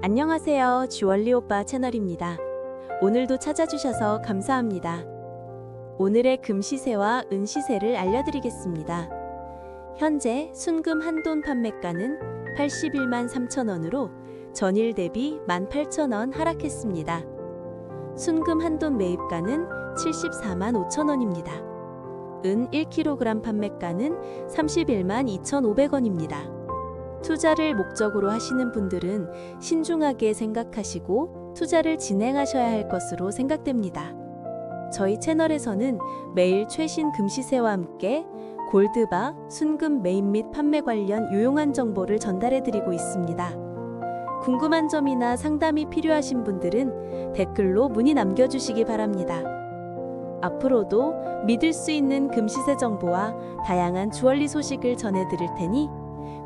안녕하세요. 주얼리 오빠 채널입니다. 오늘도 찾아주셔서 감사합니다. 오늘의 금 시세와 은 시세를 알려드리겠습니다. 현재 순금 한돈 판매가는 81만 3천 원으로 전일 대비 18,000원 하락했습니다. 순금 한돈 매입가는 74만 5천 원입니다. 은 1kg 판매가는 31만 2,500원입니다. 투자를 목적으로 하시는 분들은 신중하게 생각하시고 투자를 진행하셔야 할 것으로 생각됩니다. 저희 채널에서는 매일 최신 금시세와 함께 골드바, 순금 매입 및 판매 관련 유용한 정보를 전달해 드리고 있습니다. 궁금한 점이나 상담이 필요하신 분들은 댓글로 문의 남겨주시기 바랍니다. 앞으로도 믿을 수 있는 금시세 정보와 다양한 주얼리 소식을 전해드릴 테니